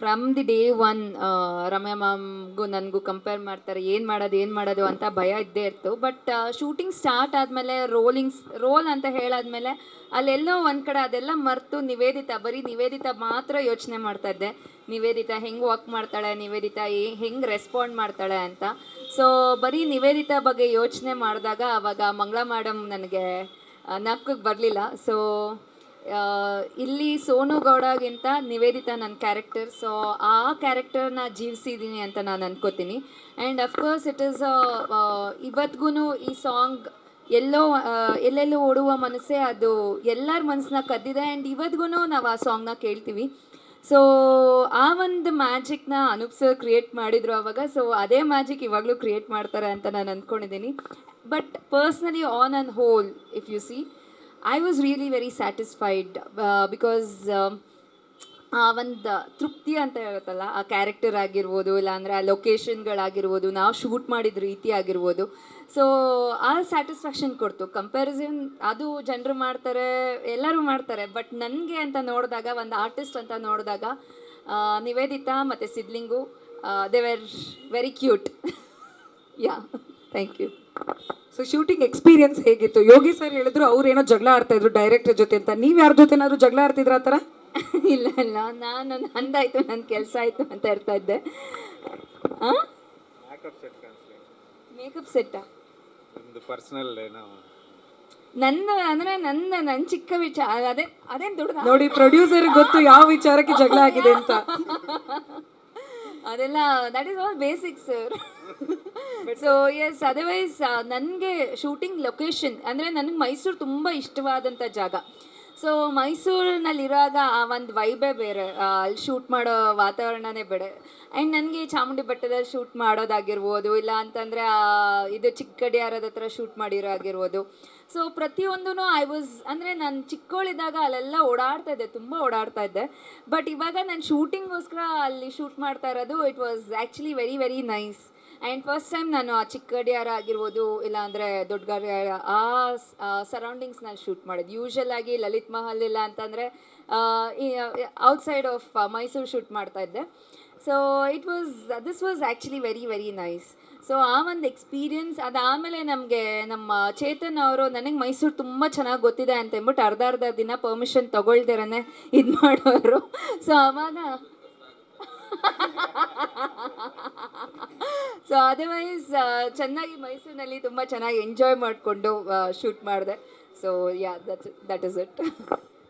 From the day one Ramya ಮ್ಯಾಮ್ಗೂ ನನಗೂ compare ಮಾಡ್ತಾರೆ, ಏನು ಮಾಡೋದು ಏನು ಮಾಡೋದು ಅಂತ ಭಯ ಇದ್ದೇ ಇತ್ತು ಬಟ್ ಶೂಟಿಂಗ್ ಸ್ಟಾರ್ಟ್ ಆದಮೇಲೆ ರೋಲಿಂಗ್ಸ್ ರೋಲ್ ಅಂತ ಹೇಳಾದ್ಮೇಲೆ ಅಲ್ಲೆಲ್ಲೋ ಒಂದು ಕಡೆ ಅದೆಲ್ಲ ಮರೆತು ನಿವೇದಿತ, ಬರೀ ನಿವೇದಿತ ಮಾತ್ರ ಯೋಚನೆ ಮಾಡ್ತಾ ಇದ್ದೆ. ನಿವೇದಿತಾ ಹೆಂಗೆ ವಾಕ್ ಮಾಡ್ತಾಳೆ, ನಿವೇದಿತಾ ಹೆಂಗೆ ರೆಸ್ಪಾಂಡ್ ಮಾಡ್ತಾಳೆ ಅಂತ. ಸೊ ಬರೀ ನಿವೇದಿತಾ ಬಗ್ಗೆ ಯೋಚನೆ ಮಾಡಿದಾಗ ಆವಾಗ ಮಂಗಳ ಮೇಡಮ್ ನನಗೆ ನಕ್ಕಕ್ಕೆ ಬರಲಿಲ್ಲ. ಸೊ ಇಲ್ಲಿ ಸೋನು ಗೌಡಗಿಂತ ನಿವೇದಿತಾ ನನ್ನ ಕ್ಯಾರೆಕ್ಟರ್ ಸೊ ಆ ಕ್ಯಾರೆಕ್ಟರ್ನ ಜೀವಿಸಿದ್ದೀನಿ ಅಂತ ನಾನು ಅನ್ಕೋತೀನಿ. ಆ್ಯಂಡ್ ಅಫ್ಕೋರ್ಸ್ ಇಟ್ ಈಸ್ ಇವತ್ತಿಗೂ ಈ ಸಾಂಗ್ ಎಲ್ಲೋ ಎಲ್ಲೆಲ್ಲೋ ಓಡುವ ಮನಸ್ಸೇ ಅದು ಎಲ್ಲರ ಮನಸ್ಸನ್ನ ಕದ್ದಿದೆ. ಆ್ಯಂಡ್ ಇವತ್ತಿಗೂ ನಾವು ಆ ಸಾಂಗ್ನ ಕೇಳ್ತೀವಿ. ಸೊ ಆ ಒಂದು ಮ್ಯಾಜಿಕ್ನ ಅನೂಪ್ ಸರ್ ಕ್ರಿಯೇಟ್ ಮಾಡಿದ್ರು ಅವಾಗ. ಸೊ ಅದೇ ಮ್ಯಾಜಿಕ್ ಇವಾಗಲೂ ಕ್ರಿಯೇಟ್ ಮಾಡ್ತಾರೆ ಅಂತ ನಾನು ಅಂದ್ಕೊಂಡಿದ್ದೀನಿ but personally on and whole if you see I was really very satisfied because ಆ ಒಂದು ತೃಪ್ತಿ ಅಂತ ಹೇಳುತ್ತಲ್ಲ, ಆ ಕ್ಯಾರೆಕ್ಟರ್ ಆಗಿರ್ಬೋದು, ಇಲ್ಲಾಂದರೆ ಆ ಲೊಕೇಶನ್ಗಳಾಗಿರ್ಬೋದು ನಾವು ಶೂಟ್ ಮಾಡಿದ ರೀತಿ ಆಗಿರ್ಬೋದು. ಸೊ ಆ ಸ್ಯಾಟಿಸ್ಫ್ಯಾಕ್ಷನ್ ಕೊಡ್ತು. ಕಂಪ್ಯಾರಿಸನ್ ಅದು ಜನರು ಮಾಡ್ತಾರೆ, ಎಲ್ಲರೂ ಮಾಡ್ತಾರೆ. ಬಟ್ ನನಗೆ ಅಂತ ನೋಡಿದಾಗ, ಒಂದು ಆರ್ಟಿಸ್ಟ್ ಅಂತ ನೋಡಿದಾಗ ನಿವೇದಿತಾ ಮತ್ತು Sidlingu they were very cute yeah thank you so shooting experience ಹೇಗಿತ್ತು? ಯೋಗಿ ಸರ್ ಹೇಳಿದ್ರು ಅವ್ರು ಏನೋ ಜಗಳ ಆಡ್ತಾ ಇದ್ರು ಡೈರೆಕ್ಟರ್ ಜೊತೆ ಅಂತ. ನೀವು ಯಾರ ಜೊತೆ ಏನಾದ್ರು ಜಗಳ ಆಡ್ತಿದ್ರ ಆ ಥರ? ಇಲ್ಲ ಇಲ್ಲ. ನಾನು ನಂದಾಯ್ತು ನನ್ನ ಕೆಲಸ ಆಯಿತು ಅಂತ ಇರ್ತಾ ಇದ್ದೆ. ಮೇಕಪ್ ಸೆಟ್ ಕಾಣಿಸ್ಲಿ? ಮೇಕಪ್ ಸೆಟ್ಟಾ ಪರ್ಸನಲ್ ಏನೋ ನನ್ನ ಅಂದರೆ ನನ್ನ ನನ್ನ ಚಿಕ್ಕ ವಿಚಾರ ಅದೇ ಅದೇನು ದೊಡ್ಡ ನೋಡಿ ಪ್ರೊಡ್ಯೂಸರ್ ಗೊತ್ತು ಯಾವ ವಿಚಾರಕ್ಕೆ ಜಗಳ ಆಗಿದೆ ಅಂತ. ಅದೆಲ್ಲ that is all basic sir so yes otherwise ನನಗೆ ಶೂಟಿಂಗ್ ಲೊಕೇಶನ್ ಅಂದರೆ ನನಗೆ ಮೈಸೂರು ತುಂಬ ಇಷ್ಟವಾದಂಥ ಜಾಗ. ಸೊ ಮೈಸೂರಿನಲ್ಲಿರುವಾಗ ಆ ಒಂದು ವೈಬೇ ಬೇರೆ. ಅಲ್ಲಿ ಶೂಟ್ ಮಾಡೋ ವಾತಾವರಣನೇ ಬೇರೆ. ಆ್ಯಂಡ್ ನನಗೆ ಚಾಮುಂಡಿ ಬೆಟ್ಟದಲ್ಲಿ ಶೂಟ್ ಮಾಡೋದಾಗಿರ್ಬೋದು, ಇಲ್ಲ ಅಂತಂದರೆ ಇದು ಚಿಕ್ಕಡಿಯಾರದ ಹತ್ರ ಶೂಟ್ ಮಾಡಿರೋ ಆಗಿರ್ಬೋದು. ಸೊ ಪ್ರತಿಯೊಂದೂ ಐ ವಾಸ್ ಅಂದರೆ ನಾನು ಚಿಕ್ಕವಳಿದ್ದಾಗ ಅಲ್ಲೆಲ್ಲ ಓಡಾಡ್ತಾ ಇದ್ದೆ, ತುಂಬ ಓಡಾಡ್ತಾ ಇದ್ದೆ. ಬಟ್ ಇವಾಗ ನಾನು ಶೂಟಿಂಗ್ಗೋಸ್ಕರ ಅಲ್ಲಿ ಶೂಟ್ ಮಾಡ್ತಾ ಇರೋದು it was actually very very nice and first time ನಾನು ಆ ಚಿಕ್ಕಡಿಯಾರ ಆಗಿರ್ಬೋದು ಇಲ್ಲಾಂದರೆ ಅಂದರೆ ಗಡಿಯಾರ, ಆ ಸರೌಂಡಿಂಗ್ಸ್ ನಾನು ಶೂಟ್ ಮಾಡಿದ್ದು. ಯೂಶಲ್ ಆಗಿ ಲಲಿತ್ ಮಹಲ್ ಇಲ್ಲ ಅಂತಂದರೆ ಔಟ್ಸೈಡ್ ಆಫ್ ಮೈಸೂರು ಶೂಟ್ ಮಾಡ್ತಾ ಇದ್ದೆ. So it was this was actually very very nice so ಆ ಒಂದು ಎಕ್ಸ್ಪೀರಿಯನ್ಸ್ ಅದಾದಮೇಲೆ ನಮಗೆ ನಮ್ಮ ಚೇತನ್ ಅವರು, ನನಗೆ ಮೈಸೂರು ತುಂಬ ಚೆನ್ನಾಗಿ ಗೊತ್ತಿದೆ ಅಂತ ಅಂದ್ಬಿಟ್ಟು ಅರ್ಧ ಅರ್ಧ ದಿನ ಪರ್ಮಿಷನ್ ತೊಗೊಳ್ದಿರನೇ ಇದು ಮಾಡೋರು. ಸೊ ಅವಾಗ ಸೊ ಅದರ್ವೈಸ್ ಚೆನ್ನಾಗಿ ಮೈಸೂರಿನಲ್ಲಿ ತುಂಬ ಚೆನ್ನಾಗಿ ಎಂಜಾಯ್ ಮಾಡಿಕೊಂಡು ಶೂಟ್ ಮಾಡಿದೆ. So yeah that that is it